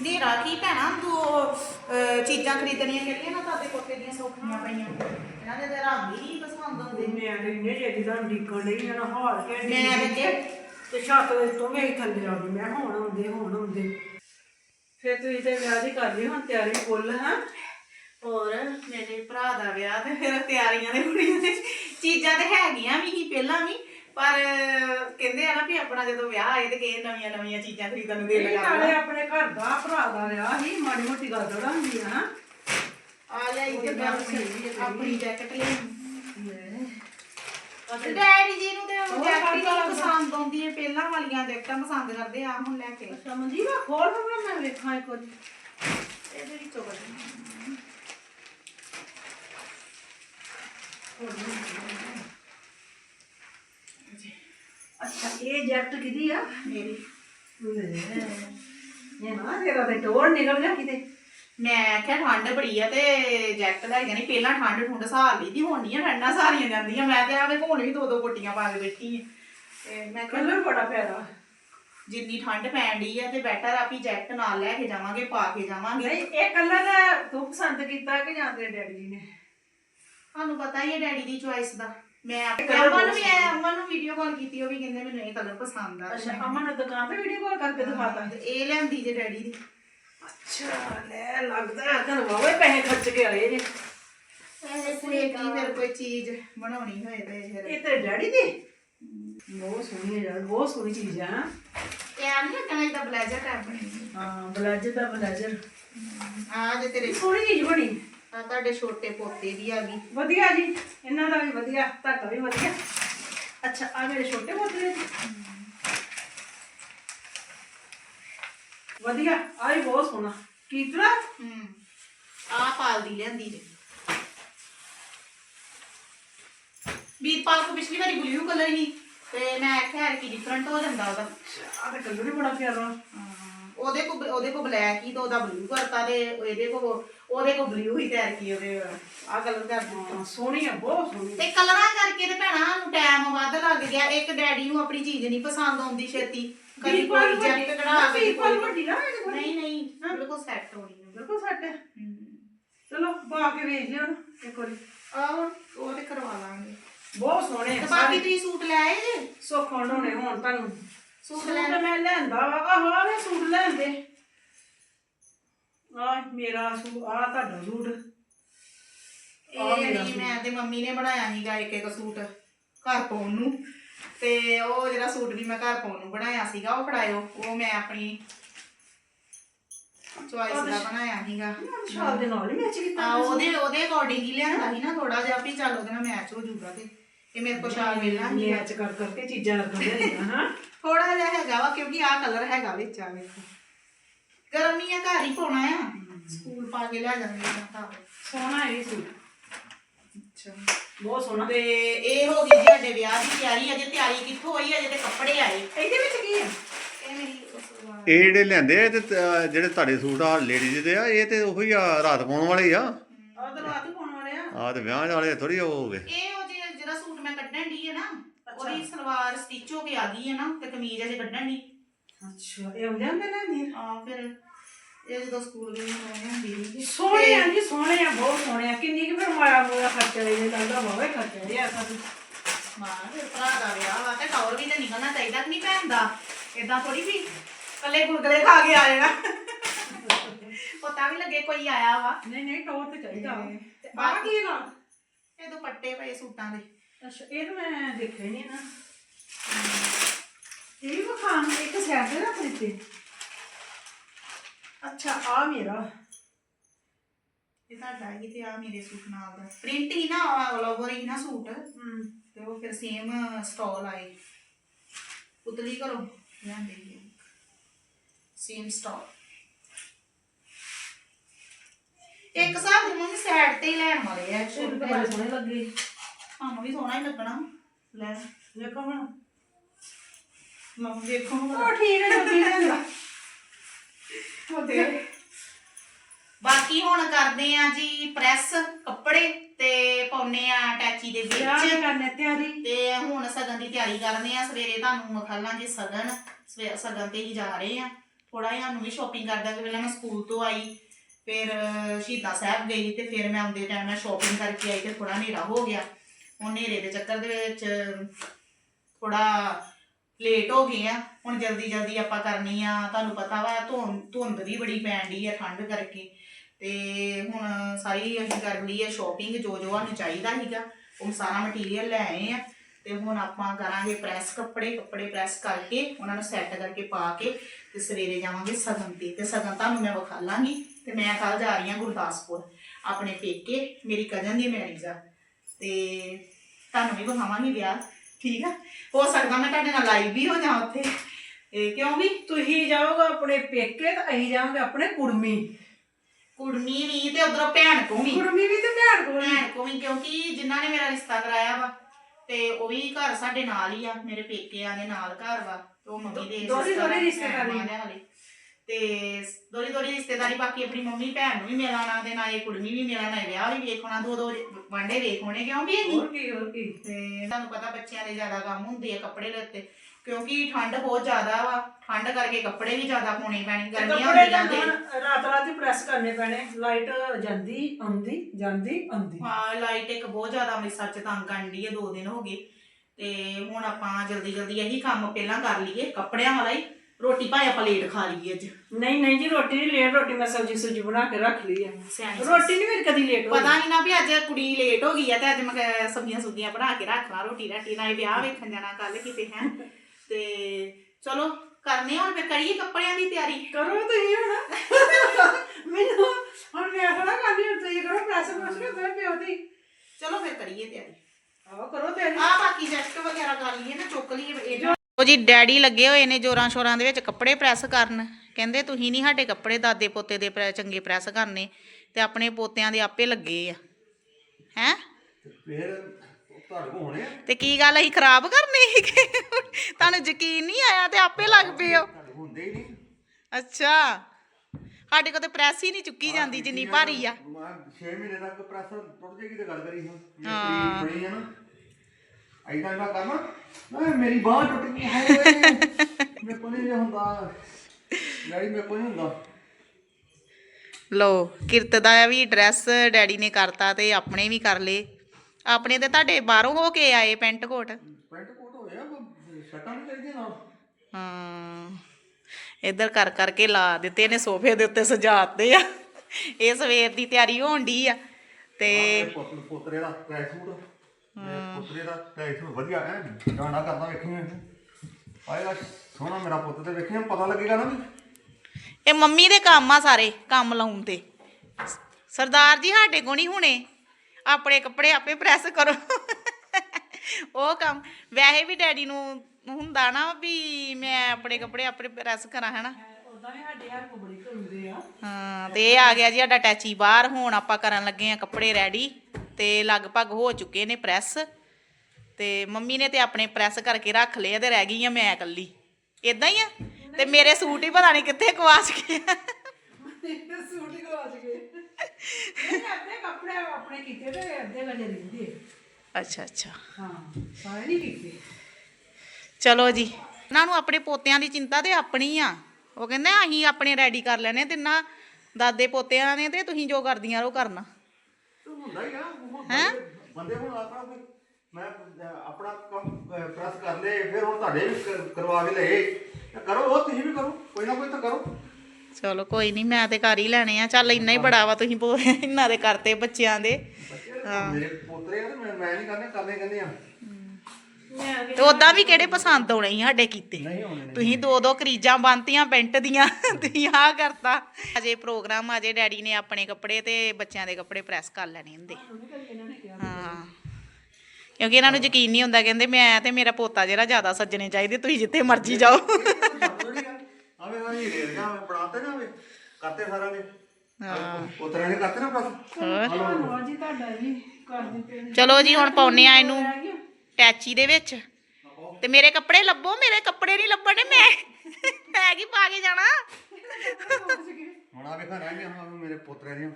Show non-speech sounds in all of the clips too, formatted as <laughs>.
ਨੇਰਾ ਕੀ ਭੈਣਾ ਦੋ ਅਹ, ਚੀਜ਼ਾਂ ਖਰੀਦਣੀਆਂ ਕਿਹੜੀਆਂ ਨਾ ਤੁਹਾਡੇ ਕੋਠੇ ਦੀਆਂ ਸੌਖੀਆਂ ਪਈਆਂ? ਇਹਨਾਂ ਦੇ ਤਾਂ ਰੰਗ ਹੀ ਨਹੀਂ ਪਸੰਦ ਆਉਂਦੇ ਮੈਂ ਤੇ ਇੰਨੇ ਛੇਤੀ ਦਾ ਡਿੱਕਣ ਲਈ ਨਾ ਹਾਰ ਕੇ ਮੈਂ ਤੇ ਕਿਹਾ- ਤੇ ਛੱਤ ਦੇ ਤੋਂ ਵੀ ਥੱਲੇ ਆ ਗਈ ਮੈਂ ਹੁਣ ਆਉਂਦੇ ਹੁਣ ਆਉਂਦੇ। ਫਿਰ ਤੁਸੀਂ ਤੇ ਵਿਆਹ ਦੀ ਕਰ ਲਈ ਹੁਣ ਤਿਆਰੀ ਫੁੱਲ ਹੈ? ਹੋਰ ਮੇਰੇ ਭਰਾ ਦਾ ਵਿਆਹ ਤੇ ਫਿਰ ਤਿਆਰੀਆਂ ਦੇ ਕੁੜੀਆਂ ਦੇ ਚੀਜ਼ਾਂ ਤੇ ਹੈਗੀਆਂ ਵੀ ਸੀ ਪਹਿਲਾਂ ਵੀ। ਪਰ ਕਹਿੰਦੇ ਆ ਨਾ ਵੀ ਆਪਣਾ ਜਦੋਂ ਵਿਆਹ ਆਏ ਤੇ ਕਿਸੇ ਨਵੀਆਂ ਨਵੀਆਂ ਚੀਜ਼ਾਂ ਖਰੀਦਣ ਨੂੰ ਦਿਲ ਇਹ ਨਾਲੇ ਆਪਣੇ ਘਰ ਦਾ ਭਰਾ ਦਾ ਵਿਆਹ ਹੀ ਮਾੜੀ ਮੋਟੀ ਗੱਲ ਥੋੜਾ ਹੁੰਦੀ ਆ ਨਾ ਆ ਲੈ ਮੈਂ ਗੱਲ ਆਪਣੀ ਜੈਕਟ ਲਈ ਅਸੀਂ ਡੈਡੀ ਜੀ ਨੂੰ ਤੇ ਉਹ ਜੈਕਟ ਹੀ ਨਹੀਂ ਪਸੰਦ ਆਉਂਦੀ ਹੈ ਪਹਿਲਾਂ ਵਾਲੀਆਂ ਜੈਕਟਾਂ ਪਸੰਦ ਕਰਦੇ ਆ ਹੁਣ ਲੈ ਕੇ। ਅੱਛਾ ਮਨਜੀਤ ਆ ਖੋਲ ਫਿਰ ਮੈਂ ਵੇਖਾਂ ਇੱਕ ਵਾਰੀ। ਇਹਦੇ ਵਿੱਚੋਂ ਕੱਢਣੀ ਅੱਛਾ ਇਹ ਜੈਕਟ ਕਿਹਦੀ ਆ? ਮੇਰੀ। ਇਹ ਨਾ ਤੇਰਾ ਤੇ ਟੋਰ ਨਿਕਲ ਗਿਆ ਕਿਤੇ। ਮੈਂ ਕਿਹਾ ਠੰਡ ਬੜੀ ਆ ਤੇ ਜੈਕਟ ਲੈ ਕੇ ਨਹੀਂ ਪਹਿਲਾਂ ਠੰਡ ਠੁੰਡ ਸਹਾਰ ਲਈ ਦੀ ਹੁਣ ਨਹੀਂ ਆ ਠੰਡਾਂ ਸਹਾਰੀਆਂ ਜਾਂਦੀਆਂ। ਮੈਂ ਤੇ ਆਵੇ ਹੁਣ ਵੀ ਦੋ ਦੋ ਕੋਟੀਆਂ ਪਾ ਕੇ ਬੈਠੀ ਆ। ਤੇ ਮੈਂ ਕਿਹਾ ਕਲਰ ਬੜਾ ਪਿਆਰਾ। ਜਿੰਨੀ ਠੰਡ ਪੈਣ ਡਈ ਆ ਤੇ ਬੈਟਰ ਆ ਵੀ ਜੈਕਟ ਨਾਲ ਲੈ ਕੇ ਜਾਵਾਂਗੇ ਪਾ ਕੇ ਜਾਵਾਂਗੇ। ਨਹੀਂ ਇਹ ਕਲਰ ਤੂੰ ਪਸੰਦ ਕੀਤਾ ਕਿ ਜਾਂ ਤੇਰੇ ਡੈਡੀ ਜੀ ਨੇ? ਤੁਹਾਨੂੰ ਪਤਾ ਹੀ ਹੈ ਡੈਡੀ ਦੀ ਚੁਆਇਸ ਦਾ। ਮੈਂ colour ਅਮਨ ਨੂੰ ਵੀ ਆਇਆ ਅਮਨ ਨੂੰ ਵੀਡੀਓ ਕਾਲ ਕੀਤੀ ਉਹ ਵੀ ਕਹਿੰਦੇ ਮੈਨੂੰ ਇਹ ਕਲਰ ਪਸੰਦ ਆ ਅੱਛਾ ਅਮਨ ਨੇ ਦੁਕਾਨ ਤੇ ਵੀਡੀਓ ਕਾਲ ਕਰਕੇ ਦਿਖਾਤਾ ਇਹ ਲਿਆਂਦੀ ਜੇ ਡੈਡੀ ਦੀ। ਅੱਛਾ ਲੈ ਲੱਗਦਾ ਹੈ ਤੁਹਾਨੂੰ ਵਾਵੇ ਪੈਸੇ ਖਰਚ ਕੇ ਆਏ ਜੇ ਕੋਈ ਕੀ ਫਿਰ ਕੋਈ ਚੀਜ਼ ਬਣਾਉਣੀ ਹੋਏ ਤੇ ਫਿਰ। ਇਹ ਤੇ ਡੈਡੀ ਦੀ? ਬਹੁਤ ਸੋਹਣੀ ਹੈ ਯਾਰ ਬਹੁਤ ਸੋਹਣੀ ਚੀਜ਼ ਆ। ਆ ਨਹੀਂ ਲੱਗਣਾ ਇਹਦਾ ਬਲੇਜ਼ਰ ਟਾਈਪ ਬਣੀ ਹਾਂ ਬਲਾਜਰ ਦਾ ਬਲਾਜਰ ਆ ਜੇ ਤੇਰੇ ਸੋਹਣੀ ਚੀਜ਼ ਬਣੀ। ਆ ਤੁਹਾਡੇ ਛੋਟੇ ਪੋਤੇ ਦੀ ਆ ਗਈ। ਵਧੀਆ ਜੀ ਇਹਨਾਂ ਦਾ ਵੀ ਵਧੀਆ ਤੁਹਾਡਾ ਵੀ ਵਧੀਆ। ਅੱਛਾ ਆ ਮੇਰੇ ਛੋਟੇ ਪੁੱਤ ਨੇ ਵਧੀਆ ਆ ਵੀ ਬਹੁਤ ਸੋਹਣਾ। ਕੀਤਰਾ ਹੂੰ ਆ ਪਾਲਦੀ ਲਿਆਂਦੀ ਜੇ। ਵੀਰਪਾਲ ਕੋ ਪਿਛਲੀ ਵਾਰੀ ਬਲੂ ਕਲਰ ਹੀ ਤੇ ਮੈਂ ਆਖਿਆ ਕਿ ਡਿਫਰੈਂਟ ਹੋ ਜਾਂਦਾ ਉਹਦਾ। ਆ ਤਾਂ ਕਲਰ ਹੀ ਬੜਾ ਪਿਆਰਾ। ਉਹਦੇ ਕੋ ਉਹਦੇ ਕੋ ਬਲੈਕ ਹੀ ਤੇ ਉਹਦਾ ਬਲੂ ਕਰਤਾ ਤੇ ਇਹਦੇ ਕੋ ਉਹਦੇ ਕੋ ਬਲੂ ਹੀ ਤੈਰ ਕੀ ਉਹਦੇ ਆ ਕਲਰ ਕਰ ਦਿੱਤਾ ਹਾਂ, ਸੋਹਣੀ ਆ ਬਹੁਤ ਸੋਹਣੀ ਤੇ ਕਲਰਾਂ ਕਰਕੇ ਤੇ ਭੈਣਾ ਨੂੰ ਟਾਈਮ ਵੱਧ ਲੱਗ ਗਿਆ। ਇੱਕ ਡੈਡੀ ਨੂੰ ਆਪਣੀ ਚੀਜ਼ ਨਹੀਂ ਪਸੰਦ ਆਉਂਦੀ ਛੇਤੀ। ਕਦੀ ਕੋਈ ਜੈਕਟ ਕਢਾ ਕੇ ਕੋਈ ਵੱਡੀ ਨਾ। ਨਹੀਂ ਨਹੀਂ ਬਿਲਕੁਲ ਸੈੱਟ ਹੋਣੀ ਬਿਲਕੁਲ ਸੈੱਟ ਹੈ। ਚਲੋ ਪਾ ਕੇ ਵੇਖ ਲਿਓ ਇੱਕ ਵਾਰੀ। ਆਹ ਉਹ ਤੇ ਕਰਵਾ ਲਾਂਗੇ। ਬਹੁਤ ਸੋਹਣੇ ਆ ਬਾਕੀ ਤੁਸੀਂ ਸੂਟ ਲੈ ਆਏ ਜੇ? ਸੁੱਖ ਹੋਣੇ ਹੁਣ ਤੁਹਾਨੂੰ। ਸੂਟ ਲੈ ਮੈਂ ਲੈਂਦਾ ਵਾ। ਆਹ ਆਹ ਵੇ ਸੂਟ ਲੈਂਦੇ। ਆ ਮੇਰਾ ਸੂਟ ਆ ਤੁਹਾਡਾ ਸੂਟ। ਆਹ ਇਹ ਮੇਰਾ ਨਹੀਂ ਸੂਟ। ਮੈਂ ਤੇ ਮੰਮੀ ਨੇ ਬਣਾਇਆ ਸੀਗਾ ਇੱਕ ਇੱਕ ਸੂਟ ਘਰ ਪਾਉਣ ਨੂੰ। ਤੇ ਉਹ ਜਿਹੜਾ ਸੂਟ ਵੀ ਮੈਂ ਘਰ ਪਾਉਣ ਨੂੰ ਬਣਾਇਆ ਸੀਗਾ ਉਹ ਫੜਾਇਓ। ਉਹ ਮੈਂ ਆਪਣੀ ਚੁਆਇਸ ਦਾ ਬਣਾਇਆ ਸੀਗਾ। ਸ਼ਾਲ ਦੇ ਨਾਲ ਹੀ ਮੈਚ ਕੀਤਾ ਆ ਉਹਦੇ ਉਹਦੇ ਅਕੋਰਡਿੰਗ ਹੀ ਲਿਆਂਦਾ ਸੀ ਨਾ ਥੋੜਾ ਜਿਹਾ ਵੀ ਚੱਲ ਉਹਦੇ ਨਾਲ ਮੈਚ ਹੋ ਜਾਊਗਾ ਤੇ ਇਹ ਮੇਰੇ ਕੋਲ ਸ਼ਾਲ ਮਿਲਣਾ ਸੀ ਮੈਚ ਕਰ ਕਰਕੇ ਚੀਜ਼ਾਂ ਰੱਖਦੇ ਹਾਂ? ਥੋੜਾ ਜਿਹਾ ਹੈਗਾ ਵਾ ਕਿਉਂਕਿ ਆਹ ਕਲਰ ਹੈਗਾ ਵਿੱਚ ਆ ਵੇਖੋ। ਗਰਮੀ ਆ ਘਰ ਹੀ ਪਾਉਣਾ ਆ। ਸਕੂਲ ਪਾ ਕੇ ਲੈ ਜਾਂਦੇ ਆ ਘਰ ਸੋਹਣਾ ਹੈ ਇਹ ਸੂਟ। ਅੱਛਾ। ਬਹੁਤ ਸੋਹਣਾ। ਤੇ ਇਹ ਹੋ ਗਈ ਜੀ ਸਾਡੇ ਵਿਆਹ ਦੀ ਤਿਆਰੀ। ਅਜੇ ਤਿਆਰੀ ਕਿੱਥੋਂ ਹੋਈ ਅਜੇ ਤੇ ਕੱਪੜੇ ਆਏ। ਇਹਦੇ ਵਿੱਚ ਕੀ ਹੈ ਇਹ ਮੇਰੀ ਸਲਵਾਰ ਇਹ ਜਿਹੜੇ ਲੈਂਦੇ ਆ ਤੇ ਜਿਹੜੇ ਤੁਹਾਡੇ ਸੂਟ ਆ ਲੇਡੀਜ਼ ਦੇ ਆ ਇਹ ਤੇ ਉਹੀ ਆ ਰਾਤ ਪਾਉਣ ਵਾਲੇ ਹੀ ਆ। ਆਹ ਤਾਂ ਰਾਤ ਹੀ ਪਾਉਣ ਵਾਲੇ ਆ। ਆ ਤੇ ਵਿਆਹ ਵਾਲੇ ਥੋੜੀ ਉਹ ਹੋ ਗਏ। ਇਹ ਉਹ ਜੇ- ਜਿਹੜਾ ਸੂਟ ਮੈਂ ਕੱਢਣ ਦੀ ਹੈ ਨਾ ਉਹਦੀ ਸਲਵਾਰ ਸਟਿਚ ਹੋ ਕੇ ਆ ਗਈ ਹੈ ਨਾ ਤੇ ਕਮੀਜ਼ ਅਜੇ ਕੱਢਣ ਦੀ ਅੱਛਾ ਇਹ ਹੁੰਦੇ ਹੁੰਦੇ ਨਾ ਨਹੀਂ ਆ ਫਿਰ ਇਹ ਜਦੋਂ ਸਕੂਲ ਗਈ ਹੋਣੀ ਹੁੰਦੀ ਸੀ। ਸੋਹਣੇ ਆ ਜੀ ਸੋਹਣੇ ਆ ਬਹੁਤ ਸੋਹਣੇ ਆ। ਕਿੰਨੀ ਕਿ ਫਿਰ ਮਾਇਆ ਮੋਇਆ ਖਰਚਾ ਇਹਦੇ ਲੱਗਦਾ ਬਾਵੇ ਖਰਚਾ ਇਹ ਆ ਸਾਡੀ ਮਾਂ ਫਿਰ ਭਰਾ ਦਾ ਵਿਆਹ ਵਾ ਤੇ ਟੌਰ ਵੀ ਤੇ ਨਿਕਲਣਾ ਚਾਹੀਦਾ ਕਿ ਨਹੀਂ ਭੈਣ ਦਾ? ਇਦਾਂ ਥੋੜੀ ਵੀ ਕੱਲੇ ਗੁਰਗਲੇ ਖਾ ਕੇ ਆ ਜਾਣਾ। ਪਤਾ ਵੀ ਲੱਗੇ ਕੋਈ ਆਇਆ ਵਾ। ਨਹੀਂ ਨਹੀਂ ਟੋਰ ਤੇ ਚਾਹੀਦਾ। ਤੇ ਆ ਕੀ ਨਾਲ ਇਹ ਦੁਪੱਟੇ ਪਏ ਸੂਟਾਂ ਦੇ। ਅੱਛਾ ਇਹ ਤਾਂ ਮੈਂ ਦੇਖਿਆ ਹੀ ਨਹੀਂ ਨਾ ਇਹ ਵੀ ਖਾਣ ਇੱਕ ਸਾਈਡ ਤੇ ਰੱਖ ਦਿੱਤੇ। ਅੱਛਾ ਆ ਮੇਰਾ। ਇਹ ਤੁਹਾਡਾ ਹੀ ਤੇ ਆ ਮੇਰੇ ਸੂਟ ਨਾਲ ਦਾ। ਪ੍ਰਿੰਟ ਹੀ ਨਾ ਆਲ ਓਵਰ ਹੀ ਨਾ ਸੂਟ। ਹੂੰ। ਤੇ ਉਹ ਫਿਰ ਸੇਮ ਸਟਾਲ ਆਏ। ਪੁਤਲੀ ਕਰੋ ਲਿਆਂਦੇ ਹੀ ਸੇਮ ਸਟਾਲ ਇੱਕ ਹਿਸਾਬ ਦੇ ਮੰਮੀ ਸਾਈਡ ਤੇ ਹੀ ਲੈਣ ਵਾਲੇ ਆ। ਸੋਹਣੇ ਲੱਗੇ। ਤੁਹਾਨੂੰ ਵੀ ਸੋਹਣਾ ਹੀ ਲੱਗਣਾ। ਲੈ। ਦੇਖੋ ਹੁਣ। ਮੰਮੀ ਦੇਖੋ ਉਹ ਠੀਕ ਹੈ ਜੋ ਠੀਕ ਹੈ ਤੇ ਬਾਕੀ ਹੁਣ ਕਰਦੇ ਆ ਜੀ ਪ੍ਰੈਸ ਕੱਪੜੇ ਤੇ ਪਾਉਨੇ ਆ ਅਟੈਚੀ ਦੇ ਵਿਆਹ ਵਿੱਚ ਦੀ ਕਰਨੇ ਤਿਆਰੀ। ਤੇ ਹੁਣ ਸਗਨ ਦੀ ਤਿਆਰੀ ਕਰਦੇ ਆ ਸਵੇਰੇ ਤੁਹਾਨੂੰ ਮਖਾਲਾਂ ਜੀ ਸਗਨ। ਸਵੇ- ਸਗਨ ਤੇ ਹੀ ਜਾ ਰਹੇ ਆ। ਥੋੜਾ ਜਿਹਾ ਨੂੰ ਵੀ ਸ਼ਾਪਿੰਗ ਕਰਦਾ ਕਿ ਪਹਿਲਾਂ ਮੈਂ ਸਕੂਲ ਤੋਂ ਆਈ ਫਿਰ ਅਹ, ਸ਼ਹੀਦਾਂ ਸਾਹਿਬ ਗਈ ਤੇ ਫਿਰ ਮੈਂ ਆਉਂਦੇ ਟਾਈਮ ਮੈਂ ਸ਼ਾਪਿੰਗ ਕਰਕੇ ਆਈ ਤੇ ਥੋੜਾ ਹਨੇਰਾ ਹੋ ਗਿਆ। ਉਹ ਹਨੇਰੇ ਦੇ ਚੱਕਰ ਦੇ ਵਿੱਚ ਥੋੜਾ ਲੇਟ ਹੋ ਗਏ ਆ, ਹੁਣ ਜਲਦੀ ਜਲਦੀ ਆਪਾਂ ਕਰਨੀ ਆ, ਤੁਹਾਨੂੰ ਪਤਾ ਵਾ ਧੁੰ ਧੁੰਦ ਵੀ ਬੜੀ ਪੈਣ ਡਈ ਆ ਠੰਡ ਕਰਕੇ। ਤੇ ਹੁਣ ਸਾਰੀ ਅਸੀਂ ਕਰ ਲਈ ਆ ਸ਼ਾਪਿੰਗ ਜੋ ਜੋ ਸਾਨੂੰ ਚਾਹੀਦਾ ਸੀਗਾ, ਉਹ ਸਾਰਾ ਮਟੀਰੀਅਲ ਲੈ ਆਏ ਆ। ਤੇ ਹੁਣ ਆਪਾਂ ਕਰਾਂਗੇ ਪ੍ਰੈਸ ਕੱਪੜੇ ਕੱਪੜੇ ਪ੍ਰੈਸ ਕਰਕੇ ਉਹਨਾਂ ਨੂੰ ਸੈੱਟ ਕਰਕੇ ਪਾ ਕੇ ਤੇ ਸਵੇਰੇ ਜਾਵਾਂਗੇ ਸਗਨ ਤੇ। ਤੇ ਸਗਨ ਤੁਹਾਨੂੰ ਮੈਂ ਵਿਖਾ ਲਾਂਗੀ ਤੇ ਮੈਂ ਕੱਲ ਜਾ ਰਹੀ ਹਾਂ ਗੁਰਦਾਸਪੁਰ, ਆਪਣੇ ਪੇਕੇ, ਮੇਰੀ ਕਜ਼ਨ ਦੀ ਮੈਰਿਜ ਆ। ਤੇ ਤੁਹਾਨੂੰ ਵੀ ਵਿਖਾਵਾਂਗੀ ਵਿਆਹ। ਠੀਕ ਆ ਹੋ ਸਕਦਾ ਮੈਂ ਤੁਹਾਡੇ ਨਾਲ ਲਾਈਵ ਵੀ ਹੋ ਜਾ ਉੱਥੇ ਇਹ ਕਿਉਂ ਵੀ ਤੁਸੀਂ ਜਾਓਗੇ ਆਪਣੇ ਪੇਕੇ ਤੇ ਅਸੀਂ ਜਾਵਾਂਗੇ ਆਪਣੇ ਕੁੜਮੀ ਕੁੜਮੀ ਵੀ ਤੇ ਉਧਰੋਂ ਭੈਣ ਕੋ ਵੀ ਕੁੜਮੀ ਵੀ ਤੇ ਭੈਣ ਹੀ। ਭੈਣ ਕੋ ਵੀ ਕਿਉਂਕਿ ਜਿਨ੍ਹਾਂ ਨੇ ਮੇਰਾ ਰਿਸ਼ਤਾ ਕਰਾਇਆ ਵਾ ਤੇ ਉਹ ਵੀ ਘਰ ਸਾਡੇ ਨਾਲ ਹੀ ਆ ਮੇਰੇ ਪੇਕਿਆਂ ਦੇ ਨਾਲ ਘਰ ਵਾ ਤੇ ਉਹ ਮੰਮੀ ਦੇ ਦੋਹਰੀ- ਦੋਹਰੀ ਰਿਸ਼ਤੇਦਾਰੀ। ਭੈਣ ਵਾਲੇ। ਤੇ ਦੋਰੀ ਦੋਰੀ ਰਿਸ਼ਤੇਦਾਰੀ ਬਾਕੀ ਆਪਣੀ ਮੰਮੀ ਭੈਣ ਨੂੰ ਵੀ ਮਿਲਾਣਾ ਤੇ ਨਾਲੇ ਕੁੜਮੀ ਵੀ ਮਿਲਾਣਾ ਵਿਆਹ ਵੀ ਵੇਖਣਾ ਦੋ ਦੋ ਵਾਂਡੇ ਵੇਖਣੇ ਕਿਉਂ ਵੀ ਹੈਗੀ ਹੋਰ ਕੀ ਹੋਰ ਕੀ। ਤੇ ਤੁਹਾਨੂੰ ਪਤਾ ਬੱਚਿਆਂ ਦੇ ਜ਼ਿਆਦਾ ਕੰਮ ਹੁੰਦੇ ਆ ਕੱਪੜੇ ਲੱਤੇ ਕਿਉਂਕਿ ਠੰਡ ਬਹੁਤ ਜ਼ਿਆਦਾ ਵਾ ਠੰਡ ਕਰਕੇ ਕੱਪੜੇ ਵੀ ਜ਼ਿਆਦਾ ਪਾਉਣੇ ਪੈਣੇ ਗਰਮੀਆਂ ਕੱਪੜੇ ਹੁੰਦੀਆਂ ਤਾਂ ਤੇ। ਹੁਣ ਰਾਤ ਰਾਤ ਹੀ ਪ੍ਰੈਸ ਕਰਨੇ ਪੈਣੇ ਲਾਈਟ ਜਾਂਦੀ ਆਉਂਦੀ ਜਾਂਦੀ ਆਉਂਦੀ। ਹਾਂ ਲਾਈਟ ਇੱਕ ਬਹੁਤ ਜ਼ਿਆਦਾ ਅੰਮ੍ਰਿਤਸਰ ਚ ਤੰਗ ਕਰਨ ਡਈ ਹੈ ਦੋ ਦਿਨ ਹੋ ਗਏ। ਤੇ ਹੁਣ ਆਪਾਂ ਜਲਦੀ ਜਲਦੀ ਇਹੀ ਕੰਮ ਪਹਿਲਾਂ ਕਰ ਲਈਏ ਕੱਪੜਿਆਂ ਵਾਲਾ ਹੀ। ਰੋਟੀ ਭਾਵੇਂ ਆਪਾਂ ਲੇਟ ਖਾ ਲਈਏ ਅੱਜ ਨਹੀਂ ਨਹੀਂ ਜੀ ਰੋਟੀ ਨਹੀਂ ਲੇਟ ਰੋਟੀ ਮੈਂ ਸਬਜੀ ਸੁਜੀ ਬਣਾ ਕੇ ਰੱਖ ਲਈ ਹੈ ਸਿਆਣੀ ਰੋਟੀ ਨਹੀਂ ਮੇਰੀ ਕਦੀ ਲੇਟ ਹੋਈ ਪਤਾ ਨਹੀਂ ਨਾ ਵੀ ਅੱਜ ਕੁੜੀ ਲੇਟ ਹੋ ਗਈ ਆ ਤੇ ਅੱਜ ਮੈਂ ਕਿਹਾ ਸਬਜ਼ੀਆਂ ਸੁਬਜ਼ੀਆਂ ਬਣਾ ਕੇ ਰੱਖ ਲਾਂ ਰੋਟੀ ਰਾਟੀ ਨਾਲ ਵਿਆਹ ਵੇਖਣ ਜਾਣਾ ਕੱਲ ਕਿਤੇ ਹੈ ਤੇ ਚਲੋ ਕਰਨੇ ਹੁਣ ਫਿਰ ਕਰੀਏ ਕੱਪੜਿਆਂ ਦੀ ਤਿਆਰੀ ਕਰੋ ਤੁਸੀਂ ਹੁਣ ਮੈਨੂੰ ਹੁਣ ਮੈਂ ਥੋੜਾ ਕਰਦੀ ਹੁਣ ਤੁਸੀਂ ਕਰੋ ਪ੍ਰੈਸ ਪ੍ਰੈਸ ਕਰ ਪਿਓ ਦੀ ਚਲੋ ਫਿਰ ਕਰੀਏ ਤਿਆਰੀ ਆਓ ਕਰੋ ਤੇ ਆ ਬਾਕੀ ਜੈਕਟ ਵਗੈਰਾ ਕਰ ਲਈਏ ਨਾ ਚੁੱਕ ਲਈਏ ਇਹਨਾਂ ਉਹ ਜੀ ਡੈਡੀ ਲੱਗੇ ਹੋਏ ਨੇ ਜੋਰਾਂ ਸ਼ੋਰਾਂ ਦੇ ਵਿੱਚ ਕੱਪੜੇ ਪ੍ਰੈਸ ਕਰਨ। ਕਹਿੰਦੇ ਤੁਸੀਂ ਨਹੀਂ ਸਾਡੇ ਕੱਪੜੇ ਦਾਦੇ ਪੋਤੇ ਦੇ ਚੰਗੇ ਪ੍ਰੈਸ ਕਰਨੇ ਤੇ ਆਪਣੇ ਪੋਤਿਆਂ ਦੇ ਆਪੇ ਲੱਗੇ ਆ। ਹੈ? ਫਿਰ ਤੁਹਾਡੇ ਕੋਲ ਹੋਣੇ ਆ? ਤੇ ਕੀ ਗੱਲ ਅਸੀਂ ਖਰਾਬ ਕਰਨੇ ਸੀਗੇ? ਤੁਹਾਨੂੰ ਯਕੀਨ ਨਹੀਂ ਆਇਆ ਤੇ ਆਪੇ ਲੱਗ ਪਏ ਹੋ। ਤੁਹਾਡੇ ਕੋਲ ਹੁੰਦੇ ਹੀ ਨਹੀਂ। ਅੱਛਾ। ਸਾਡੇ ਕੋਲ ਤੇ ਪ੍ਰੈਸ ਹੀ ਨਹੀਂ ਚੁੱਕੀ ਜਾਂਦੀ ਜਿੰਨੀ ਭਾਰੀ ਆ। ਮੈਂ 6 ਮਹੀਨੇ ਤੱਕ ਪ੍ਰੈਸ ਟੁੱਟ ਜਾਏਗੀ ਤੇ ਗੱਲ ਕਰੀ ਹਾਂ ਹਾਂ। ਬਣੀ ਆ ਨਾ। ਐਦਾਂ ਨਾ ਕਰਨਾ। ਮੈਂ ਮੇਰੀ ਬਾਹ ਟੁੱਟ ਗਈ ਹੈ <laughs> ਮੇਰੇ ਕੋਲ ਨਹੀਂ ਹੁੰਦਾ। ਡੈਡੀ ਮੇਰੇ ਕੋਲ ਨਹੀਂ ਹੁੰਦਾ। ਲੋ ਕਿਰਤ ਦਾ ਵੀ ਡਰੈਸ ਡੈਡੀ ਨੇ ਕਰਤਾ ਤੇ ਆਪਣੇ ਵੀ ਕਰ ਲਏ। ਆਪਣੇ ਤੇ ਤੁਹਾਡੇ ਬਾਹਰੋਂ ਹੋ ਕੇ ਆਏ ਪੈਂਟ ਕੋਟ ਪੈਂਟ ਕੋਟ ਹੋਇਆ ਸ਼ਰਟਾਂ ਨਹੀਂ ਚਾਹੀਦੀਆਂ ਨਾਲ। ਹਾਂ। ਇੱਧਰ ਕਰ ਕਰਕੇ ਲਾ ਦਿੱਤੇ ਨੇ ਸੋਫੇ ਦੇ ਉੱਤੇ ਸਜਾਤੇ ਆ। ਇਹ ਸਵੇਰ ਦੀ ਤਿਆਰੀ ਹੋਣ ਦੀ ਆ। ਤੇ ਨੂੰ ਪੋਤਰੇ ਦਾ ਟਰੈਕ ਸੂਟ ਪੁੱਤਰੇ ਦਾ ਟਰੈਕ ਸੂਟ ਵਧੀਆ ਹੈ ਗਾਣਾ ਕਰਦਾ ਵੇਖੀ ਆਏਗਾ ਸੋਹਣਾ ਮੇਰਾ ਪੁੱਤ ਤੇ ਵੇਖੀ ਪਤਾ ਲੱਗੇਗਾ ਨਾ ਵੀ ਇਹ ਮੰਮੀ ਦੇ ਕੰਮ ਆ ਸਾਰੇ ਕੰਮ ਲਾਉਣ ਤੇ। ਸਰਦਾਰ ਜੀ ਸਾਡੇ ਕੋਲ ਨਹੀਂ ਹੁਣੇ। ਆਪਣੇ ਕੱਪੜੇ ਆਪੇ ਪ੍ਰੈਸ ਕਰੋ। ਉਹ ਕੰਮ। ਵੈਸੇ ਵੀ ਡੈਡੀ ਨੂੰ ਹੁੰਦਾ ਨਾ ਵੀ ਮੈਂ ਆਪਣੇ ਕੱਪੜੇ ਆਪਣੇ ਪ੍ਰੈਸ ਕਰਾਂ ਹਨਾ? ਉਦਾਂ ਵੀ ਸਾਡੇ ਹੱਥ ਬੜੀ ਧੁੰਦੇ ਆ। ਹਾਂ ਤੇ ਇਹ ਆ ਗਿਆ ਜੀ ਸਾਡਾ ਟੈਚੀ ਬਾਹਰ ਹੁਣ ਆਪਾਂ ਕਰਨ ਲੱਗੇ ਆ ਕੱਪੜੇ ਰੈਡੀ ਤੇ ਲਗਭਗ ਹੋ ਚੁੱਕੇ ਨੇ ਪ੍ਰੈਸ। ਤੇ ਮੰਮੀ ਨੇ ਤੇ ਆਪਣੇ ਪ੍ਰੈਸ ਕਰਕੇ ਰੱਖ ਲਏ ਆ ਤੇ ਰਹਿ ਗਈ ਆ ਮੈਂ ਇਕੱਲੀ। ਇਦਾਂ ਹੀ ਆ? ਤੇ ਮੇਰੇ ਸੂਟ ਹੀ ਪਤਾ ਨਹੀਂ ਕਿੱਥੇ ਗਵਾਚ ਗਏ ਆ। ਸੂਟ ਹੀ ਗਵਾਚ ਗਏ। ਨਹੀਂ ਅੱਧੇ ਕੱਪੜੇ ਆਪਣੇ ਕੀਤੇ ਤੇ ਅੱਧੇ ਵਜੇ ਰਹਿੰਦੇ ਅੱਛਾ ਅੱਛਾ। ਹਾਂ ਸਾਰੇ ਨਹੀਂ ਕੀਤੇ। ਚਲੋ ਜੀ ਇਹਨਾਂ ਨੂੰ ਆਪਣੇ ਪੋਤਿਆਂ ਦੀ ਚਿੰਤਾ ਤੇ ਆਪਣੀ ਆ। ਉਹ ਕਹਿੰਦੇ ਅਸੀਂ ਆਪਣੇ ਰੈਡੀ ਕਰ ਲੈਣੇ ਤੇ ਨਾ ਦਾਦੇ ਪੋਤਿਆਂ ਨੇ ਤੇ ਤੁਸੀਂ ਜੋ ਕਰਦੀਆਂ ਰਹੋ ਕਰਨਾ। ਹੁੰਦਾ ਹੀ ਆ ਉਹ ਬੰਦੇ- ਬੰਦੇ ਹੁਣ ਆਪਣਾ ਕੋਈ ਮੈਂ ਅਹ, ਆਪਣਾ ਕੰਮ ਪ੍ਰੈਸ ਕਰ ਲਏ ਫਿਰ ਹੁਣ ਤੁਹਾਡੇ ਵੀ ਕ- ਕਰਵਾ ਕੇ ਲਏ। ਤੇ ਕਰੋ ਉਹ ਤੁਸੀਂ ਵੀ ਕਰੋ ਕੋਈ ਨਾ ਕੋਈ ਤਾਂ ਕਰੋ। ਚਲੋ ਕੋਈ ਨਹੀਂ ਮੈਂ ਤੇ ਕਰ ਹੀ ਲੈਣੇ ਆ। ਚੱਲ ਇੰਨਾ ਹੀ ਬੜਾ ਵਾ ਤੁਸੀਂ ਪੋ <laughs> ਇਹਨਾਂ ਦੇ ਕਰਤੇ ਬੱਚਿਆਂ ਦੇ। ਬੱਚੇ ਮੇਰੇ ਪੋਤਰੇ ਆ ਤੇ ਮੈਂ ਮੈਂ ਨਹੀਂ ਕਰਨੇ ਕਰਨੇ ਕਹਿੰਦੇ ਆ। ਤੇ ਉਦਾਂ ਵੀ ਕਿਹੜੇ ਪਸੰਦ ਆਉਣੇ ਸੀ ਸਾਡੇ ਕੀਤੇ? ਤੁਸੀਂ ਦੋ ਦੋ ਕਰੀਜਾਂ ਬੰਨਤੀਆਂ ਪੈਂਟ ਦੀਆਂ ਤੁਸੀਂ ਆਹ ਕਰਤਾ। ਅਜੇ ਪ੍ਰੋਗਰਾਮ ਅਜੇ ਡੈਡੀ ਨੇ ਆਪਣੇ ਕੱਪੜੇ ਤੇ ਬੱਚਿਆਂ ਦੇ ਕੱਪੜੇ ਪ੍ਰੈਸ ਕਰ ਲੈਣੇ ਹੁੰਦੇ। ਹਾਂ। ਕਿਉਂਕਿ ਇਹਨਾਂ ਨੂੰ ਯਕੀਨ ਨਹੀਂ ਹੁੰਦਾ ਕਹਿੰਦੇ ਮੈਂ ਤੇ ਮੇਰਾ ਪੋਤਾ ਜਿਹੜਾ ਜ਼ਿਆਦਾ ਸੱਜਣੇ ਚਾਹੀਦੇ ਤੁਸੀਂ ਜਿੱਥੇ ਮਰਜ਼ੀ ਜਾਓ। ਆਵੇ ਨਾ ਇਹ ਰੇਲ ਜਾ ਬਣਾਤੇ ਨਾ ਆਵੇ। ਕਰਤੇ ਸਾਰਿਆਂ ਨੇ। ਹਾਂ। ਪੋਤਰੇ ਨੇ ਕਰਤੇ ਨਾ ਪ੍ਰੈਸ? ਧੰਨਵਾਦ ਜੀ ਤੁਹਾਡਾ ਵੀ ਕਰ ਦਿੱਤੇ ਨੇ ਚਲੋ ਜੀ ਹੁਣ ਪਾਉਨੇ ਆ ਇਹਨੂੰ। ਟੈਚੀ ਦੇ ਵਿੱਚ। ਤੇ ਮੇਰੇ ਕੱਪੜੇ ਲੱਭੋ ਮੇਰੇ ਕੱਪੜੇ ਨਹੀਂ ਲੱਭਣੇ ਮੈਂ ਮੈਂ ਕੀ ਪਾ ਕੇ ਜਾਣਾ? ਹੁਣ ਆ ਵੇਖਾਂ ਰਹਿ ਗਿਆ ਮੇਰੇ ਪੋਤਰੇ ਦੀਆਂ।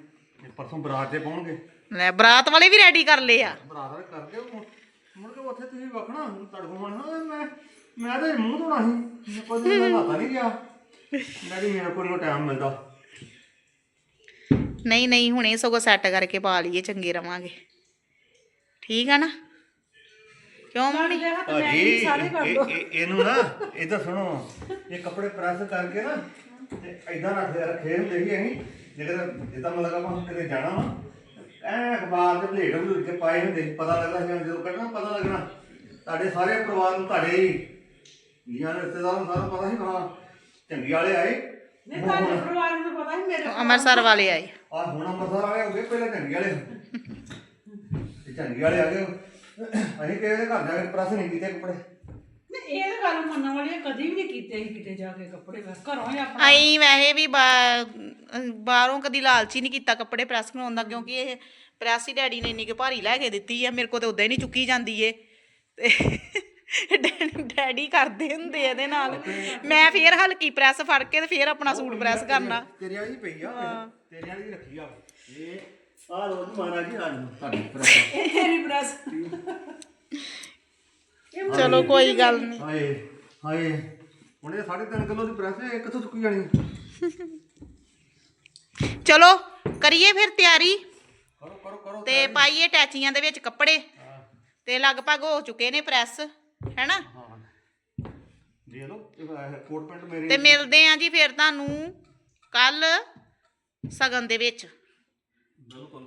ਇਹ ਪਰਸੋਂ ਬਰਾਤ ਤੇ ਪਾਉਣਗੇ। ਲੈ ਬਰਾਤ ਵਾਲੇ ਵੀ ਰੈਡੀ ਕਰ ਲਏ ਆ। ਬਰਾਤ ਵਾਲੇ ਕਰਦੇ ਮੁੜ ਮੁੜ ਕੇ ਉੱਥੇ ਤੁਸੀਂ ਵਖਣਾ ਕੋਲ ਹੋਣਾ ਮੈਂ ਮੈਂ ਤਾਂ ਮੂੰਹ ਧੋਣਾ ਸੀ। ਮੈਂ ਕੋਈ ਦਿਨ ਨਹਾਤਾ ਨਹੀਂ ਗਿਆ। ਡੈਡੀ ਮੇਰੇ ਕੋਲ ਟਾਈਮ ਮਿਲਦਾ। ਨਹੀਂ ਨਹੀਂ ਹੁਣੇ ਸਗੋਂ ਸੈੱਟ ਕਰਕੇ ਪਾ ਲਈਏ ਚੰਗੇ ਰਵਾਂਗੇ। ਠੀਕ ਆ ਨਾ? ਕਿਉਂ ਹੱਥ ਭਾਜੀ ਇਹ- ਇਹ- ਇਹਨੂੰ ਨਾ ਇਧਰ ਸੁਣੋ ਇਹ ਕੱਪੜੇ ਪ੍ਰੈਸ ਕਰਕੇ ਨਾ ਤੇ ਐਦਾਂ ਰੱਖਦੇ ਰੱਖੇ ਹੁੰਦੇ ਸੀ ਅਸੀਂ। ਜੇਕਰ ਜਿੱਦਾਂ ਮਤਲਬ ਆਪਾਂ ਕਿਤੇ ਜਾਣਾ ਵਾ ਐ ਅਖਬਾਰ ਦੇ ਭਲੇਟ ਭਲੂਟ ਕੇ ਪਾਏ ਹੁੰਦੇ ਸੀ ਪਤਾ ਲੱਗਦਾ ਸੀ ਜਦੋਂ ਕੱਢਣਾ ਪਤਾ ਲੱਗਣਾ। ਤੁਹਾਡੇ ਸਾਰੇ ਪਰਿਵਾਰ ਨੂੰ ਤੁਹਾਡੇ ਹੀ। ਜੀਆਂ ਰਿਸ਼ਤੇਦਾਰਾਂ ਨੂੰ ਸਾਰਾ ਪਤਾ ਸੀ ਹਾਂ ਚੰਗੀ ਵਾਲੇ ਆਏ। ਨਹੀਂ ਤੁਹਾਡੇ ਪਰਿਵਾਰ ਨੂੰ ਪਤਾ ਸੀ ਮੇਰੇ ਅੰਮ੍ਰਿਤਸਰ ਵਾਲੇ ਆਏ। ਆ ਹੁਣ ਅੰਮ੍ਰਿਤਸਰ ਵਾਲੇ ਹੋ ਗਏ ਪਹਿਲਾਂ ਚੰਗੀ ਵਾਲੇ। ਤੇ ਚੰਗੀ ਵਾਲੇ ਆ ਗਏ। ਅਸੀਂ ਕਿਸੇ ਦੇ ਘਰ ਜਾ ਕੇ ਪ੍ਰੈਸ ਨਹੀਂ ਕੀਤੇ ਕੱਪੜੇ। ਨਹੀਂ ਇਹ ਤਾਂ ਗੱਲ ਮੰਨਣ ਵਾਲੀ ਹੈ, ਕਦੀ ਵੀ ਨਹੀਂ ਕੀਤੇ ਸੀ ਕਿਤੇ ਜਾ ਕੇ ਕੱਪੜੇ ਬਸ ਘਰੋਂ ਹੀ ਆਪਣਾ। ਆਈ ਵੈਸੇ ਵੀ ਬਾ- ਬਾਹਰੋਂ ਕਦੀ ਲਾਲਚੀ ਨਹੀਂ ਕੀਤਾ ਕੱਪੜੇ ਪ੍ਰੈਸ ਕਰਾਉਣ ਦਾ ਕਿਉਂਕਿ ਇਹ ਪ੍ਰੈਸ ਹੀ ਡੈਡੀ ਨੇ ਇੰਨੀ ਕੁ ਭਾਰੀ ਲੈ ਕੇ ਦਿੱਤੀ ਆ ਮੇਰੇ ਕੋਲ ਤੇ ਉਦਾਂ ਹੀ ਨਹੀਂ ਚੁੱਕੀ ਜਾਂਦੀ ਏ। ਤੇ ਡੈ- ਡੈਡੀ ਕਰਦੇ ਹੁੰਦੇ ਇਹਦੇ ਨਾਲ। ਮੈਂ ਫੇਰ ਹਲਕੀ ਪ੍ਰੈਸ ਫੜ ਕੇ ਤੇ ਫੇਰ ਆਪਣਾ ਸੂਟ ਪ੍ਰੈਸ ਕਰਨਾ। ਤੇਰੇ ਵਾਲੀ ਪਈ ਆ। ਤੇਰੇ ਵਾਲੀ ਰੱਖੀ ਆ। ਇਹ ਆ ਰੋਜ਼ ਮਹਾਰਾਜ ਜੀ ਆ ਤੁਹਾਡੀ ਪ੍ਰੈਸ। ਇਹ ਮੇਰੀ ਪ੍ਰੈਸ। ਚਲੋ ਕੋਈ ਗੱਲ ਨਹੀਂ। ਹਾਏ ਹਾਏ। ਹੁਣ ਇਹ 3.5 ਕਿਲੋ ਦੀ ਪ੍ਰੈਸ ਹੈ ਇਹ ਕਿੱਥੋਂ ਚੁੱਕੀ ਜਾਣੀ ਚਲੋ ਕਰੀਏ ਫਿਰ ਤਿਆਰੀ। ਕਰੋ ਕਰੋ ਕਰੋ ਤੇ ਪਾਈਏ ਟੈਚੀਆਂ ਦੇ ਵਿੱਚ ਕੱਪੜੇ। ਤੇ ਲਗਭਗ ਹੋ ਚੁੱਕੇ ਨੇ ਪ੍ਰੈਸ ਹੈਨਾ? ਹਾਂ। ਦੇ ਲਓ ਇਹ ਕੋਟ ਪੈਂਟ ਮੇਰੀ ਤੇ ਮਿਲਦੇ ਆਂ ਜੀ ਫਿਰ ਤੁਹਾਨੂੰ ਕੱਲ ਸਗਨ ਦੇ ਵਿੱਚ। Nu kan